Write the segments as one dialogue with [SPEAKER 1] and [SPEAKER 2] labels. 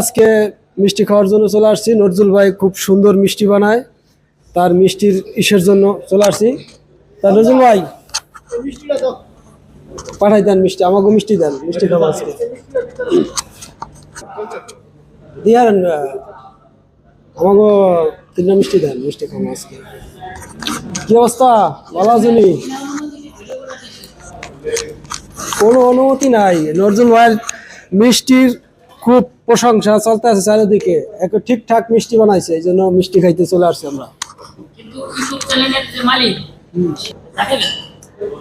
[SPEAKER 1] আজকে মিষ্টি খাওয়ার জন্য চলে আসছি। নজরুল ভাই খুব সুন্দর মিষ্টি বানায়। তার মিষ্টির ইসের জন্য চলে আসছি। তা নজরুল ভাই পাঠাই দেন মিষ্টি আমাকে মিষ্টি দেন মিষ্টি খাব আজকে। দিয়ে আর, আমাকে তিনটা মিষ্টি দেন মিষ্টি খাব আজকে। কি অবস্থা? ভালো কোনো অনুমতি নাই। নজরুল ভাইয়ের মিষ্টির খুব প্রশংসা চলতে আছে চারিদিকে। একটু ঠিকঠাক মিষ্টি বানাইছে এই জন্য মিষ্টি খাইতে চলে আসছি আমরা।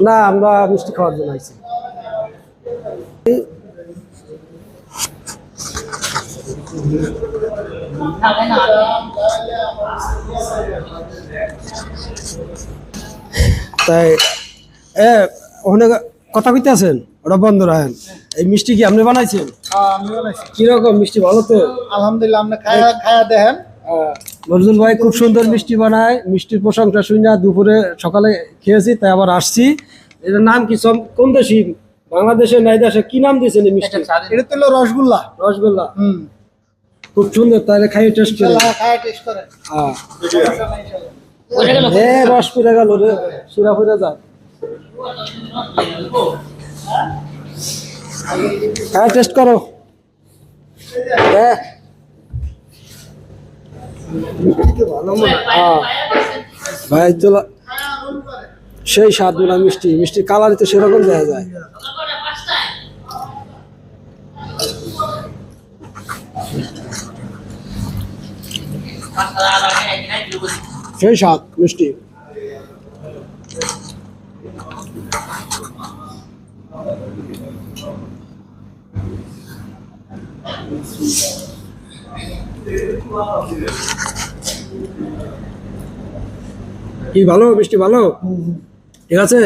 [SPEAKER 1] না? আমরা মিষ্টি খাওয়ার জন্য আইছি। তাই এ ওখানে কথা কইতে আছেন? ওটা বন্ধ রাখেন এই মিষ্টি কি আপনি বানাইছেন?
[SPEAKER 2] বানাইছি।
[SPEAKER 1] কীরকম মিষ্টি? ভালো তো?
[SPEAKER 2] আলহামদুলিল্লাহ আপনি খায়া খায়া দেখেন।
[SPEAKER 1] নজরুল ভাই খুব সুন্দর মিষ্টি বানায়। মিষ্টির প্রশংসা শুনে দুপুরে সকালে খেয়েছি তাই আবার আসছি। এটার নাম কি? সব কোন দেশি? বাংলাদেশের নাই দেশে কি নাম দিয়েছেন এই মিষ্টি?
[SPEAKER 2] এটা তো রসগোল্লা।
[SPEAKER 1] রসগোল্লা।
[SPEAKER 2] হুম।
[SPEAKER 1] খুব সুন্দর তাহলে খাইয়ে টেস্ট করে।
[SPEAKER 2] টেস্ট
[SPEAKER 1] হ্যাঁ। এ রস পুরে গেল রে। শিরা পুরে যা হ্যাঁ টেস্ট করো। হ্যাঁ। হ্যাঁ। সেই স্বাদগুলা মিষ্টি মিষ্টির কালার তো সেরকম দেখা যায়। সেই স্বাদ, মিষ্টি। কি ভালো? মিষ্টি ভালো? ঠিক আছে?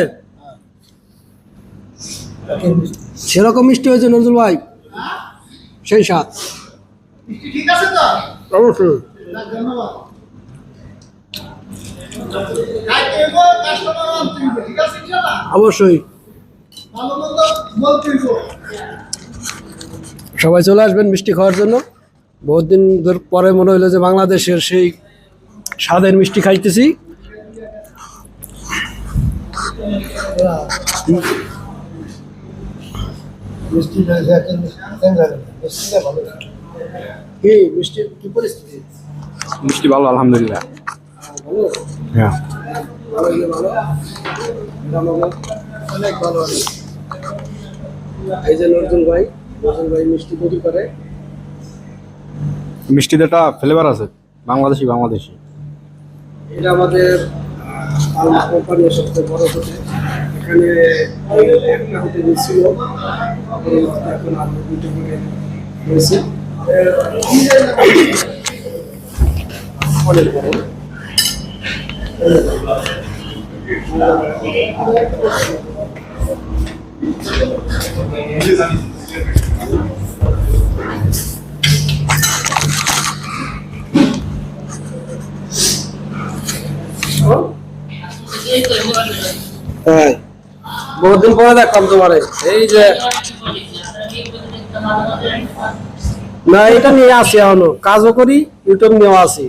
[SPEAKER 1] সেরকম মিষ্টি হয়েছে নজরুল ভাই। সেই স্বাদ।
[SPEAKER 2] ঠিক আছে তো
[SPEAKER 1] অবশ্যই।
[SPEAKER 2] না,
[SPEAKER 1] সবাই চলে আসবেন মিষ্টি খাওয়ার জন্য। বহুত দিন ধর পরে মনে হলো যে বাংলাদেশের সেই স্বাদের মিষ্টি খাইতেছি। মিষ্টি কি পরিস্থিতি?
[SPEAKER 3] মিষ্টি ভালো আলহামদুলিল্লাহ। হ্যাঁ।
[SPEAKER 1] অনেক ভালো এই যে নজরুল ভাই। ভাই মিষ্টি তৈরি করে।
[SPEAKER 3] মিষ্টিতে একটা ফ্লেভার আছে বাংলাদেশি বাংলাদেশি।
[SPEAKER 1] এটা আমাদের আলমা কোম্পানির সবচেয়ে বড় হোটেল এখানে একটা হোটেল ছিল এখন আরও দুটো করে হয়েছে অনেক বড়। হ্যাঁ বহুদিন পরে দেখলাম তোমারে। এই যে না, এটা নিয়ে আসি এখনও। কাজও করি ইউটিউব নিয়েও আসি।